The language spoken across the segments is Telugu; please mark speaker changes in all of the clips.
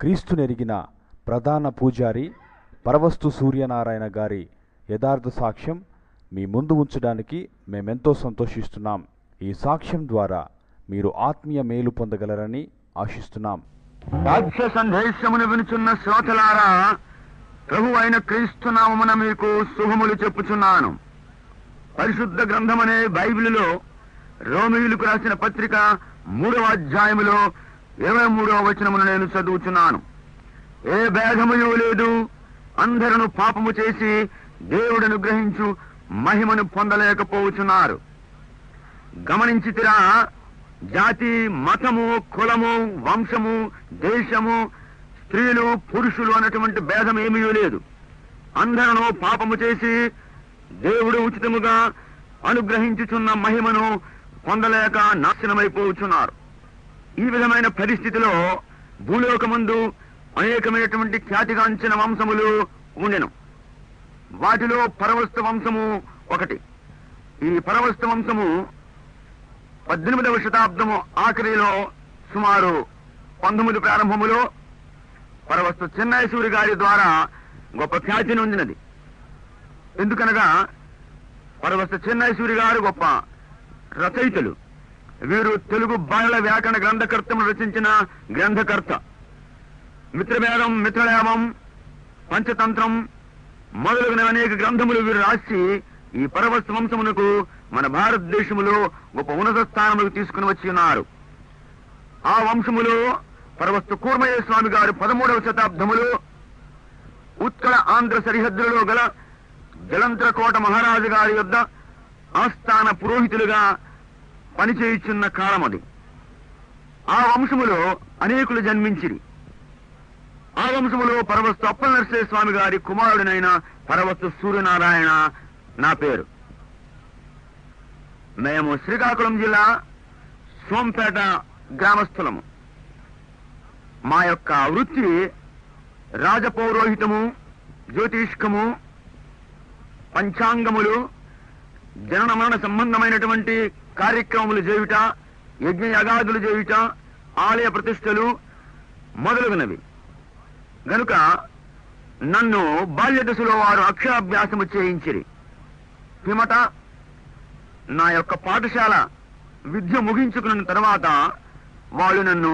Speaker 1: క్రీస్తునెరిగిన ప్రధాన పూజారి పరవస్తు సూర్యనారాయణ గారి యథార్థ సాక్ష్యం మీ ముందు ఉంచడానికి మేమెంతో సంతోషిస్తున్నాం. ఈ సాక్ష్యం ద్వారా మీరు ఆత్మీయ మేలు పొందగలరని ఆశిస్తున్నాం.
Speaker 2: వాక్య సందేశమును వినుచున్న శ్రోతలారా ప్రభు అయిన క్రీస్తునామమున మీకు శుభములు చెప్పుచున్నాను. పరిశుద్ధ గ్రంథమనే బైబిలులో రోమిలకు రాసిన పత్రిక మూడవ అధ్యాయములో ఇరవై మూడవ వచనమును నేను చదువుచున్నాను. ఏ భేదముయు లేదు. అందరూ పాపము చేసి దేవుడను గ్రహించు మహిమను పొందలేకపోతున్నారు. గమనించితిరా జాతి మతము కులము వంశము దేశము స్త్రీలు పురుషులు అన్నటువంటి భేదం ఏమీ లేదు. అందరూ పాపము చేసి దేవుడు ఉచితముగా అనుగ్రహించుచున్న మహిమను పొందలేక నాశనమైపోతున్నారు. ఈ విధమైన పరిస్థితిలో భూలోకమందు అనేకమైనటువంటి ఖ్యాతిగాంచిన వంశములు ఉండెను. వాటిలో పరవస్తు వంశము ఒకటి. ఈ పరవస్తు వంశము పద్దెనిమిదవ శతాబ్దము ఆఖరిలో సుమారు పంతొమ్మిది ప్రారంభములో పరవస్తు చెన్నైసూరి గారి ద్వారా గొప్ప ఖ్యాతిని ఉందినది ఎందుకనగా పరవస్తు చెన్నైసూరి గారు గొప్ప రచయితలు. వీరు తెలుగు బాలల వ్యాకరణ గ్రంథకర్తను రచించిన గ్రంథకర్త. మిత్రభేదం మిత్రలేమం పంచతంత్రం మొదలగున అనేక గ్రంథములు వీరు రాసి ఈ పరవస్తు వంశమునకు మన భారతదేశములో గొప్ప ఉన్నత స్థానములకు తీసుకుని వచ్చి ఉన్నారు. ఆ వంశములో పరవస్తు కూర్మయ్య స్వామి గారు పదమూడవ శతాబ్దములో ఉత్కళ ఆంధ్ర సరిహద్దులలో గల జలంత్రకోట మహారాజు గారి యొద్ద ఆస్థాన పురోహితులుగా పనిచేయుచున్న కాలమది ఆ వంశములో అనేకులు జన్మించిరి. ఆ వంశములో పరవస్తు అప్పల నరసింహ స్వామి గారి కుమారుడినైన పరవస్తు సూర్యనారాయణ నా పేరు. మేము శ్రీకాకుళం జిల్లా సోంపేట గ్రామస్థులము. మా యొక్క వృత్తి రాజపౌరోహితము జ్యోతిష్కము పంచాంగములు జనన మరణ సంబంధమైనటువంటి కార్యక్రమములు చేయుట యజ్ఞ యగాదులు చేయుట ఆలయ ప్రతిష్టలు మొదలగునవి. గనుక నన్ను బాల్య దశలో వారు అక్షరాభ్యాసము చేయించిరి. పిమట నా యొక్క పాఠశాల విద్య ముగించుకున్న తర్వాత వాళ్ళు నన్ను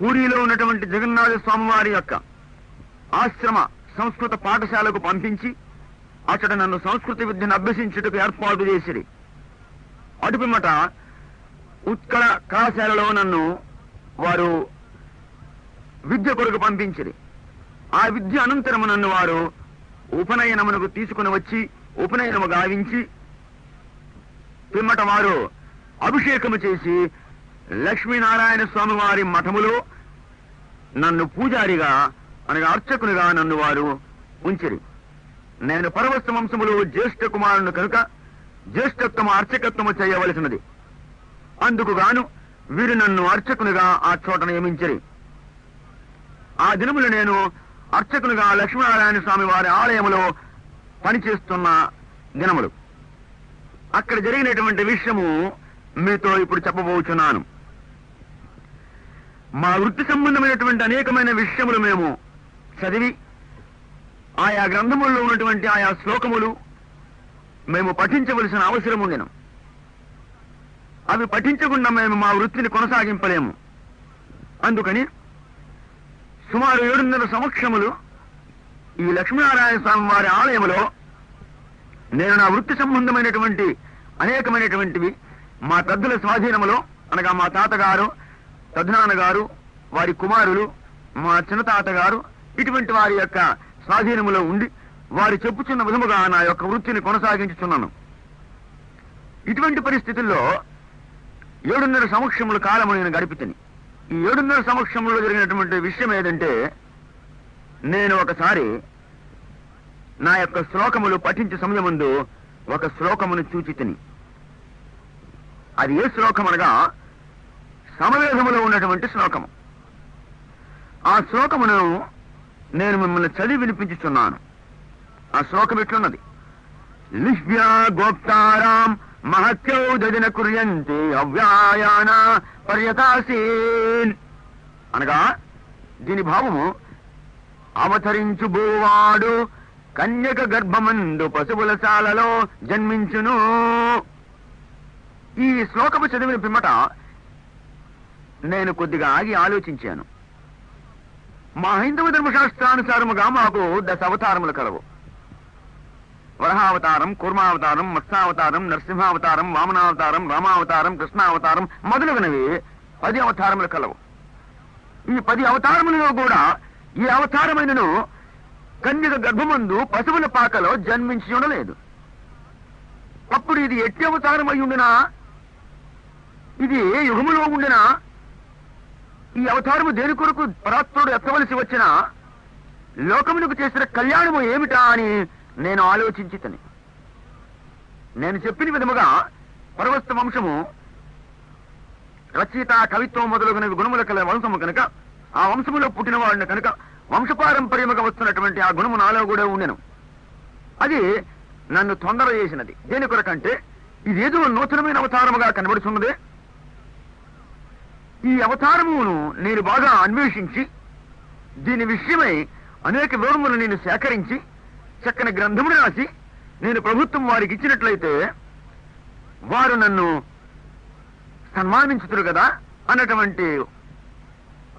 Speaker 2: పూరిలో ఉన్నటువంటి జగన్నాథ స్వామివారి యొక్క ఆశ్రమ సంస్కృత పాఠశాలకు పంపించి అక్కడ నన్ను సంస్కృత విద్యను అభ్యసించుటకు ఏర్పాటు చేసిరి. అటుపిమ్మట ఉత్కళ కళాశాలలో నన్ను వారు విద్య కొరకు పంపించిరి. ఆ విద్య అనంతరము నన్ను వారు ఉపనయనమునకు తీసుకుని వచ్చి ఉపనయనము గావించి పిమ్మట వారు అభిషేకము చేసి లక్ష్మీనారాయణ స్వామి వారి మఠములో నన్ను పూజారిగా అనగా అర్చకునిగా నన్ను వారు ఉంచిరి. నేను పరవస్తు వంశములో జ్యేష్ఠ కుమారుని కనుక జ్యేష్ఠత్వము అర్చకత్వము చేయవలసినది. అందుకు గాను వీరు నన్ను అర్చకునిగా ఆ చోట నియమించిరి. ఆ దినములు నేను అర్చకునిగా లక్ష్మీనారాయణ స్వామి వారి ఆలయములో పనిచేస్తున్న దినములు. అక్కడ జరిగినటువంటి విషయము మీతో ఇప్పుడు చెప్పబోచున్నాను. మా వృత్తి సంబంధమైనటువంటి అనేకమైన విషయములు మేము చదివి ఆయా గ్రంథముల్లో ఉన్నటువంటి ఆయా శ్లోకములు మేము పఠించవలసిన అవసరం ఉండెను అవి పఠించకుండా మేము మా వృత్తిని కొనసాగింపలేము. అందుకని సుమారు ఏడున్నర సంవత్సరములు ఈ లక్ష్మీనారాయణ స్వామి వారి ఆలయంలో నేను నా వృత్తి సంబంధమైనటువంటి అనేకమైనటువంటివి మా తద్దుల స్వాధీనములో అనగా మా తాతగారు తద్నాన్నగారు వారి కుమారులు మా చిన్న తాతగారు ఇటువంటి వారి యొక్క స్వాధీనములో ఉండి వారు చెప్పుచున్న విధముగా నా యొక్క వృత్తిని కొనసాగించుచున్నాను. ఇటువంటి పరిస్థితుల్లో ఏడున్నర సంవత్సరముల కాలము నేను గడిపితని. ఈ ఏడున్నర సంవత్సరంలో జరిగినటువంటి విషయం ఏదంటే నేను ఒకసారి నా యొక్క శ్లోకములు పఠించే సమయముందు ఒక శ్లోకమును చూచి తిని అది ఏ శ్లోకం అనగా సమవేధములో ఉన్నటువంటి శ్లోకము. ఆ శ్లోకమును నేను మిమ్మల్ని చదివి వినిపించుచున్నాను. ఆ శ్లోకం ఎట్లున్నది? లిహ్యా గోప్తారాం మహత్యౌదదిన కుర్యంతి అవ్యాయాన పర్యతాసీన్. అనగా దీని భావము అవతరించుబోవాడు కన్యక గర్భమందు పశువుల శాలలో జన్మించును. ఈ శ్లోకము చదివిన పిమ్మట నేను కొద్దిగా ఆగి ఆలోచించాను. మా హైందవ ధర్మశాస్త్రానుసారముగా మాకు దశ అవతారములు కలవు. వరహావతారం కూర్మావతారం మత్స్యావతారం నరసింహావతారం వామనావతారం రామావతారం కృష్ణావతారం మొదలగునవి పది అవతారములు కలవు. ఈ పది అవతారములలో కూడా ఈ అవతారమైనను కన్యక గర్భమందు పశువుల పాకలో జన్మించి ఉండలేదు. అప్పుడు ఇది ఎట్టి అవతారం అయి ఉండినా? ఇది యుగములో ఉండినా? ఈ అవతారము దేని కొరకు పరాత్ముడు ఎత్తవలసి వచ్చిన? లోకమునకు చేసిన కళ్యాణము ఏమిటా అని నేను ఆలోచించితని. నేను చెప్పిన విధముగా పరవస్త వంశము రచయిత కవిత్వం మొదలగునవి గుణముల కల వంశము కనుక ఆ వంశములో పుట్టిన వాడిని కనుక వంశపారంపర్యముగా వస్తున్నటువంటి ఆ గుణము నాలో కూడా ఉండెను. అది నన్ను తొందర చేసినది. దేని కొరకంటే ఇదేదో నూతనమైన అవతారముగా కనబడుతున్నదే ఈ అవతారమును నేను బాగా అన్వేషించి దీని విషయమై అనేక వివరములు నేను సేకరించి చక్కని గ్రంథమును రాసి నేను ప్రభుత్వం వారికి ఇచ్చినట్లయితే వారు నన్ను సన్మానించుతురు కదా అన్నటువంటి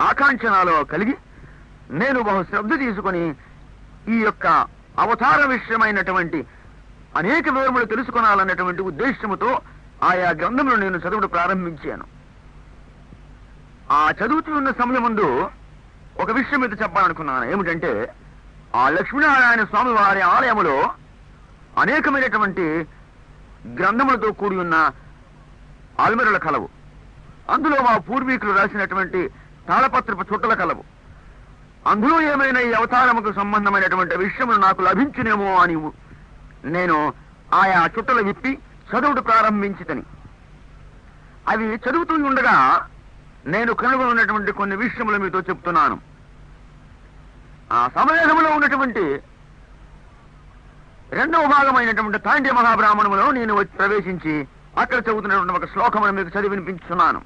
Speaker 2: ఆకాంక్షణలో కలిగి నేను బహు శ్రద్ధ తీసుకొని ఈ యొక్క అవతార విషయమైనటువంటి అనేక వివరములు తెలుసుకొనాలన్నటువంటి ఉద్దేశముతో ఆయా గ్రంథములు నేను చదువుడు ప్రారంభించాను. ఆ చదువుతూ ఉన్న సమయం ముందు ఒక విషయం మీద చెప్పాలనుకున్నాను. ఏమిటంటే ఆ లక్ష్మీనారాయణ స్వామి వారి ఆలయములో అనేకమైనటువంటి గ్రంథములతో కూడి ఉన్న ఆల్మెరల కలవు. అందులో మా పూర్వీకులు రాసినటువంటి తాళపత్రపు చుట్టల కలవు. అందులో ఏమైనా ఈ అవతారముకు సంబంధమైనటువంటి విషయములు నాకు లభించునేమో అని నేను ఆయా చుట్టలు విప్పి చదువుడు ప్రారంభించితని. అవి చదువుతూ ఉండగా నేను కనుగొన్నటువంటి కొన్ని విషయములు మీతో చెప్తున్నాను. ఆ సమయంలో ఉన్నటువంటి రెండవ భాగమైనటువంటి తాండ్య మహాబ్రాహ్మణములో నేను వచ్చి ప్రవేశించి అక్కడ చదువుతున్నటువంటి ఒక శ్లోకమును మీకు చదివి వినిపించున్నాను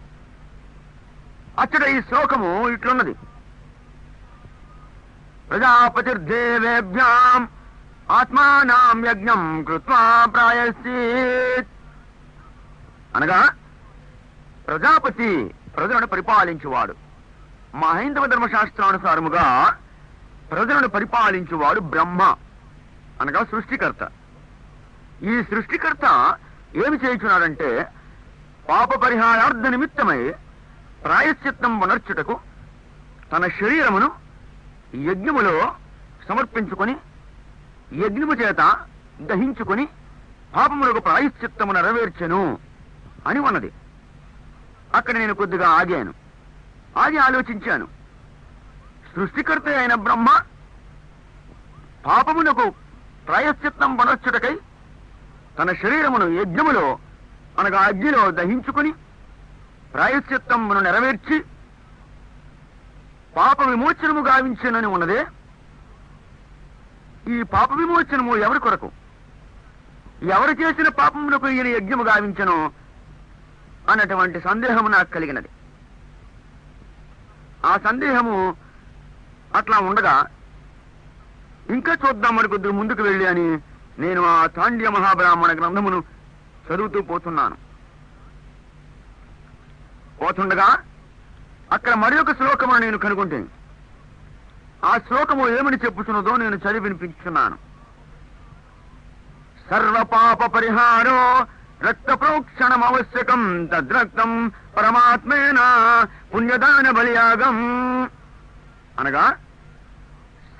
Speaker 2: అచ్చట ఈ శ్లోకము ఇట్లున్నది. ప్రజాపతిర్దేవేభ్యాం ఆత్మానాం యజ్ఞం కృత్వా ప్రాయశ్చిత్. అనగా ప్రజాపతి ప్రజలను పరిపాలించువాడు. మా హైందవ ధర్మశాస్త్రానుసారముగా ప్రజలను పరిపాలించువాడు బ్రహ్మ అనగా సృష్టికర్త. ఈ సృష్టికర్త ఏమి చేయుచున్నాడంటే పాప పరిహారార్థ నిమిత్తమై ప్రాయశ్చిత్తం వనర్చుటకు తన శరీరమును యజ్ఞములో సమర్పించుకొని యజ్ఞము చేత దహించుకుని పాపములకు ప్రాయశ్చిత్తము నెరవేర్చెను అని ఉన్నది. అక్కడ నేను కొద్దిగా ఆగాను. ఆగి ఆలోచించాను. సృష్టికర్త అయిన బ్రహ్మ పాపమునకు ప్రాయశ్చిత్తం వనర్చుటకై తన శరీరమును యజ్ఞములో అనగా అగ్నిలో దహించుకుని ప్రాయశ్చిత్తమును నెరవేర్చి పాప విమోచనము గావించనని ఉన్నదే. ఈ పాప విమోచనము ఎవరి కొరకు? ఎవరు చేసిన పాపమునకు ఈయన యజ్ఞము గావించను అన్నటువంటి సందేహము నాకు కలిగినది. ఆ సందేహము అట్లా ఉండగా ఇంకా చూద్దాం మరి కొద్దిగా ముందుకు వెళ్ళి అని నేను ఆ తాండ్య మహాబ్రాహ్మణ గ్రంథమును చదువుతూ పోతున్నాను. పోతుండగా అక్కడ మరి ఒక శ్లోకము నేను కనుగొంటే ఆ శ్లోకము ఏమని చెప్పుచున్నదో నేను చదివి వినిపించున్నాను సర్వ పాప పరిహారో రక్త ప్రోక్షణం అవశ్యకం తద్రక్తం పరమాత్మేన పుణ్యదాన బలియాగం అనగా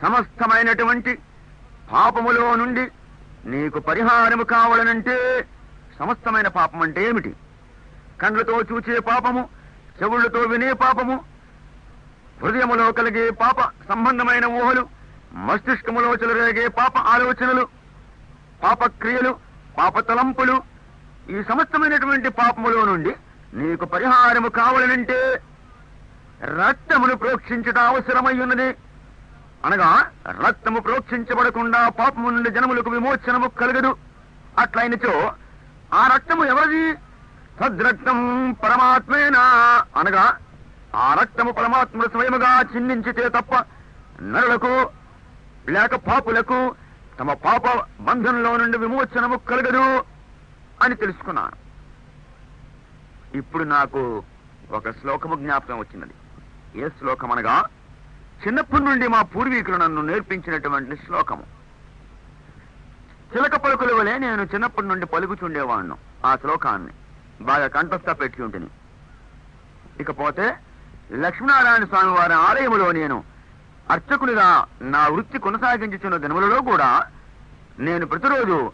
Speaker 2: సమస్తమైనటువంటి పాపములో నుండి నీకు పరిహారము కావాలనంటే సమస్తమైన పాపం అంటే ఏమిటి? కండ్లతో చూచే పాపము చెవుళ్ళతో వినే పాపము హృదయములో కలిగే పాప సంబంధమైన ఊహలు మస్తిష్కములో చెలరేగే పాప ఆలోచనలు పాపక్రియలు పాప తలంపులు ఈ సమస్తమైనటువంటి పాపములో నుండి నీకు పరిహారము కావాలనంటే రక్తమును ప్రోక్షించట అవసరమై ఉన్నది. అనగా రక్తము ప్రోక్షించబడకుండా పాపము నుండి జనములకు విమోచనము కలగదు. అట్లయినచో ఆ రక్తము ఎవరిది? సద్రక్తం పరమాత్మేనా? అనగా ఆ రక్తము పరమాత్ముడు స్వయముగా చిందించితే తప్ప నరులకు లేక పాపులకు తమ పాప బంధంలో నుండి విమోచనము కలగదు అని తెలుసుకున్నాను. ఇప్పుడు నాకు ఒక శ్లోకము జ్ఞాపకం వచ్చినది. ఏ శ్లోకం అనగా చిన్నప్పటి నుండి మా పూర్వీకులు నన్ను నేర్పించినటువంటి శ్లోకము. చిలక పలుకుల వలె నేను చిన్నప్పటి నుండి పలుకుచుండేవాణ్ణు. ఆ శ్లోకాన్ని బాగా కంఠస్థ పెట్టి ఉంటుంది ఇకపోతే లక్ష్మీనారాయణ స్వామి వారి ఆలయములో నేను అర్చకునిగా నా వృత్తి కొనసాగించుచున్న దినములలో కూడా నేను ప్రతిరోజు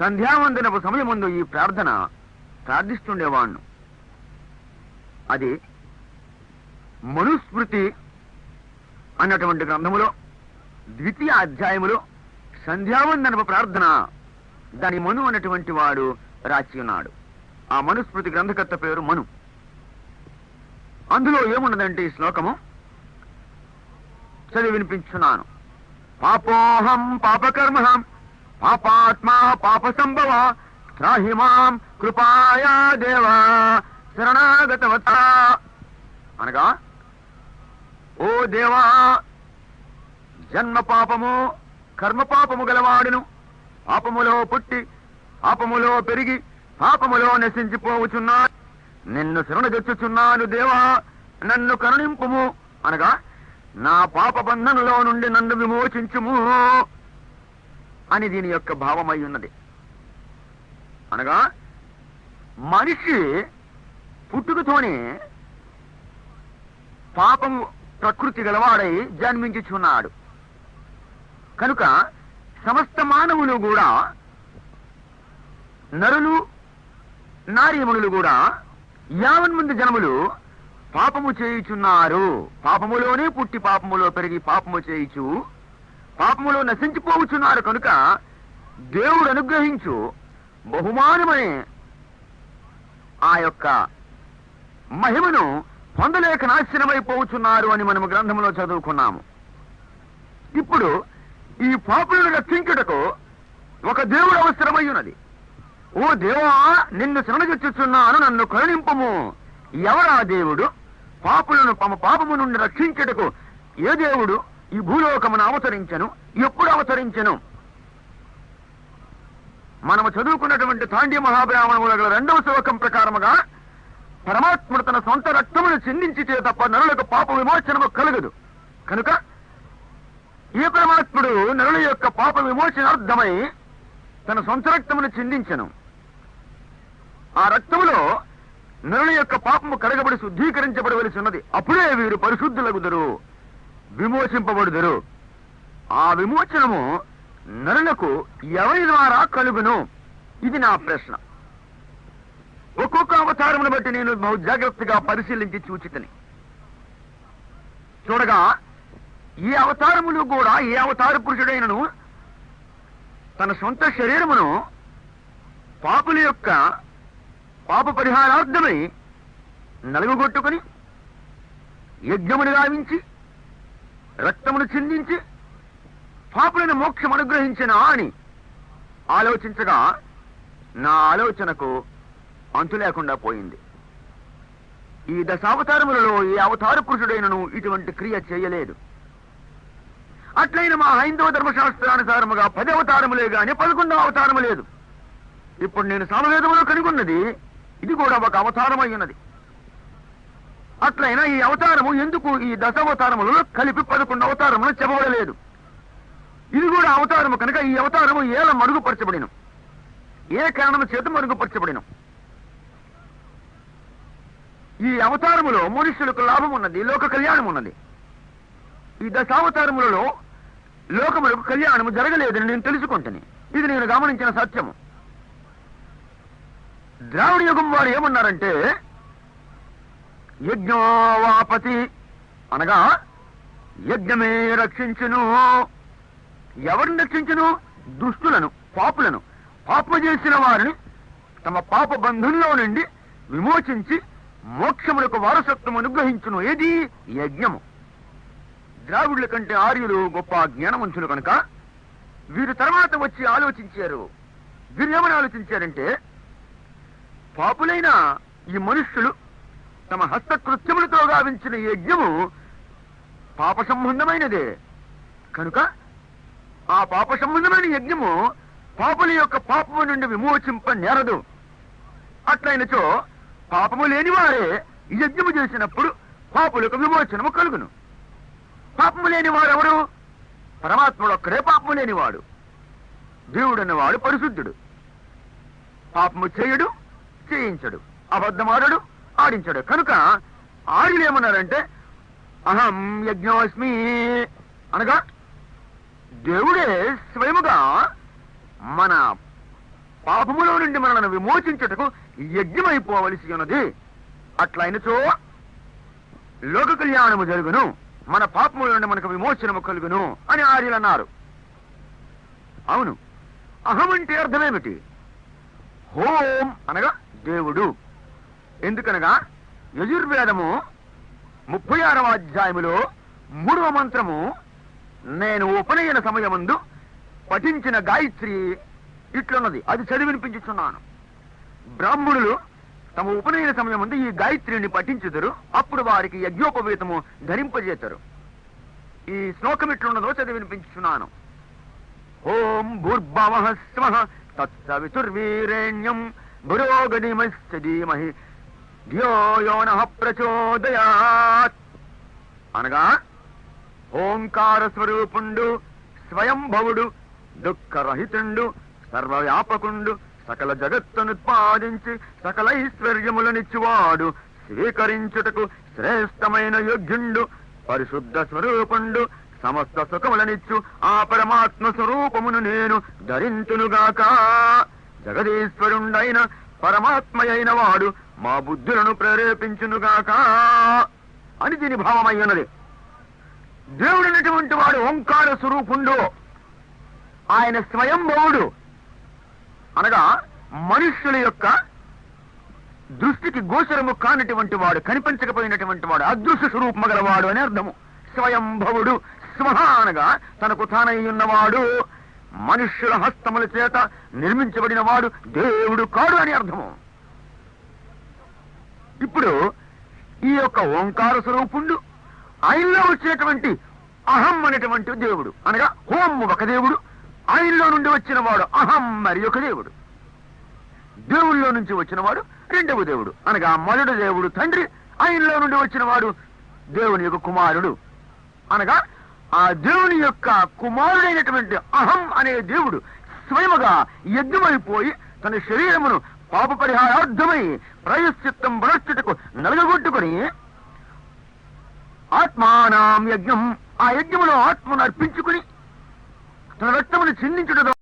Speaker 2: సంధ్యావందనపు సమయం ముందు ఈ ప్రార్థన ప్రార్థిస్తుండేవాణ్ణు. అది మనుస్మృతి అన్నటువంటి గ్రంథములో ద్వితీయ అధ్యాయములో సంధ్యావందనపు ప్రార్థన దాని మను అన్నటువంటి వాడు రాచి ఉన్నాడు. ఆ మనుస్మృతి గ్రంథకర్త పేరు మను. అందులో ఏమున్నదంటే ఈ శ్లోకము? చదివి వినిపించున్నాను. పాపోహం పాపకర్మ పాపాత్మా పాప సంభవ త్రాహిమాం కృపాయా దేవా శరణాగతవత అనగా ఓ దేవా జన్మ పాపము కర్మ పాపము గలవాడును. పాపములో పుట్టి పాపములో పెరిగి పాపములో నశించిపోవుచున్నా నిన్ను శరణ తెచ్చుచున్నాను దేవా నన్ను కరుణింపుము అనగా నా పాప బంధనలో నుండి నన్ను విమోచించుము అని దీని యొక్క భావమై ఉన్నది. అనగా మనిషి పుట్టుకతోనే పాపము ప్రకృతి గలవాడై జన్మించుచున్నాడు. కనుక సమస్త మానవులు కూడా నరులు నారీమునులు కూడా యావన్మంది జనములు పాపము చేయుచున్నారు. పాపములోనే పుట్టి పాపములో పెరిగి పాపము చేయుచు పాపములో నశించిపోవుచున్నారు. కనుక దేవుడు అనుగ్రహించు బహుమానమనే ఆ యొక్క మహిమను పొందలేక నాశనమైపోవచ్చున్నారు అని మనము గ్రంథంలో చదువుకున్నాము. ఇప్పుడు ఈ పాపులను రక్షించుటకు ఒక దేవుడు అవసరమై ఉన్నది ఓ దేవా నిన్ను శరణగచ్చుచున్నాను నన్ను కరుణింపము. ఎవరా దేవుడు? పాపులను తమ పాపము నుండి రక్షించుటకు ఏ దేవుడు ఈ భూలోకమును అవతరించను? ఎప్పుడు అవతరించను? మనము చదువుకున్నటువంటి తాండ్య మహాబ్రాహ్మణముల రెండవ శ్లోకం ప్రకారముగా పరమాత్ముడు తన సొంత రక్తమును చిందించితే తప్ప నరులకు పాప విమోచనము కలగదు. కనుక ఈ పరమాత్ముడు నరుల యొక్క పాప విమోచనార్థమై తన సొంత రక్తమును చిందించను. ఆ రక్తములో నరుల యొక్క పాపము కడగబడి శుద్ధీకరించబడవలసి ఉన్నది. అప్పుడే వీరు పరిశుద్ధులగుదరు విమోచింపబడుదరు. ఆ విమోచనము నరులకు ఎవరి ద్వారా కలుగును? ఇది నా ప్రశ్న. ఒక్కొక్క అవతారమును బట్టి నేను బహు జాగ్రత్తగా పరిశీలించి చూచితని. చూడగా ఈ అవతారములు కూడా ఏ అవతార పురుషుడైనను తన సొంత శరీరమును పాపుల యొక్క పాప పరిహారార్థమై నలుగుగొట్టుకుని యజ్ఞమును గావించి రక్తమును చిందించి పాపులను మోక్షం అనుగ్రహించిన అని ఆలోచించగా నా ఆలోచనకు అంతు లేకుండా పోయింది. ఈ దశావతారములలో ఏ అవతార పురుషుడైనను ఇటువంటి క్రియ చేయలేదు. అట్లయిన మా హైందవ ధర్మశాస్త్రానుసారముగా పది అవతారములే గాని పదకొండవ అవతారము లేదు. ఇప్పుడు నేను సామవేదములో కనుగొన్నది ఇది కూడా ఒక అవతారమై ఉన్నది అట్లయినా ఈ అవతారము ఎందుకు ఈ దశావతారములలో కలిపి పదకొండు అవతారములు చెప్పబడలేదు? ఇది కూడా అవతారము కనుక ఈ అవతారము ఏల మరుగుపరచబడిను? ఏ కారణము చేత మరుగుపరచబడిను? ఈ అవతారములో మనుష్యులకు లాభం ఉన్నది లోక కళ్యాణం ఉన్నది ఈ దశావతారములలో లోకములకు కళ్యాణము జరగలేదని నేను తెలుసుకుంటుని ఇది నేను గమనించిన సత్యము. ద్రావిడ యుగం వారు ఏమన్నారంటే యజ్ఞోవాపతి అనగా యజ్ఞమే రక్షించును ఎవరిని రక్షించును? దుష్టులను పాపులను. పాప చేసిన వారిని తమ పాప బంధంలో నుండి విమోచించి మోక్షములకు వారసత్వం అనుగ్రహించును. ఏది? యజ్ఞము. ద్రావిడుల కంటే ఆర్యులు గొప్ప జ్ఞానవంతులు కనుక వీరు తర్వాత వచ్చి ఆలోచించారు. వీరు ఏమని ఆలోచించారంటే పాపులైన ఈ మనుష్యులు తమ హస్తకృత్యములతో గావించిన యజ్ఞము పాప సంబంధమైనదే కనుక ఆ పాప సంబంధమైన యజ్ఞము పాపుల యొక్క పాపము నుండి విమోచింప నేరదు. అట్లయినచో పాపము లేని వారే యజ్ఞము చేసినప్పుడు పాపులకు విమోచనము కలుగును. పాపము లేని వారెవరు పరమాత్ముడు ఒక్కడే పాపము లేనివాడు. దేవుడు వాడు పరిశుద్ధుడు. పాపము చేయడు చేయించడు. అబద్ధమాడడు ఆడించడు. కనుక ఆడిలేమన్నారంటే అహం యజ్ఞోస్మి అనగా దేవుడే స్వయముగా మన పాపములో నుండి మనల్ని విమోచించుటకు యజ్ఞమైపోవలసి ఉన్నది. అట్లయినచో లోక కళ్యాణము జరుగును మన పాపముల నుండి మనకు విమోచనము కలుగును అని ఆర్యులు అన్నారు అవును అహం అంటే అర్థమేమిటి? హోం అనగా దేవుడు. ఎందుకనగా యజుర్వేదము ముప్పై ఆరవ అధ్యాయములో మూడవ మంత్రము నేను ఉపనయన సమయమందు పఠించిన గాయత్రి ఇట్లున్నది. అది చదివినిపించుచున్నాను బ్రాహ్మణులు తమ ఉపనయన సమయమందు ఈ గాయత్రిని పఠించుదురు. అప్పుడు వారికి యజ్ఞోపవేతము ధరింపజేతరు. ఈ శ్లోకం ఇట్లున్నదో చదివినిపించుచున్నాను ఓం భూర్భవ స్వ తత్సవితుర్వీరేణ్యం భురోగనిమశ్చ ధీమహి ధియో యో నః ప్రచోదయాత్. అనగా ఓంకార స్వరూపుండు స్వయంభవుడు దుఃఖరహితుండు సర్వవ్యాపకుండు సకల జగత్తునుత్పాదించి సకల ఐశ్వర్యములనిచ్చువాడు. స్వీకరించుటకు శ్రేష్టమైన యోగ్యుండు పరిశుద్ధ స్వరూపుండు సమస్త సుఖములనిచ్చు ఆ పరమాత్మ స్వరూపమును నేను ధరించునుగాక జగదీశ్వరుండైన పరమాత్మయైన వాడు మా బుద్ధులను ప్రేరేపించునుగాక. అని దీని భావమయ్యున్నది. దేవుడినటువంటి వాడు ఓంకార స్వరూపుండు ఆయన స్వయంభవుడు అనగా మనుష్యుల యొక్క దృష్టికి గోచరము కానటువంటి వాడు కనిపించకపోయినటువంటి వాడు అదృశ్య స్వరూపము గలవాడు అని అర్థము. స్వయంభవుడు స్వహ అనగా తనకు తానై ఉన్నవాడు మనుష్యుల హస్తముల చేత నిర్మించబడిన వాడు దేవుడు కాడు అని అర్థము. ఇప్పుడు ఈ యొక్క ఓంకార స్వరూపుండు ఆయనలో వచ్చేటువంటి అహం అనేటువంటి దేవుడు. అనగా హోం ఒక దేవుడు ఆయనలో నుండి వచ్చిన వాడు అహం మరి ఒక దేవుడు. దేవుల్లో నుంచి వచ్చినవాడు రెండవ దేవుడు. అనగా మొదటి దేవుడు తండ్రి ఆయనలో నుండి వచ్చినవాడు దేవుని యొక్క కుమారుడు. అనగా ఆ దేవుని యొక్క కుమారుడైనటువంటి అహం అనే దేవుడు స్వయముగా యజ్ఞమైపోయి తన శరీరమును పాప పరిహారార్థమై ప్రయశ్చిత్తం భ్రష్టుటకు నలగొట్టుకుని ఆత్మానాం యజ్ఞం ఆ యజ్ఞములో ఆత్మను అర్పించుకుని తన రక్తమును చిందించుట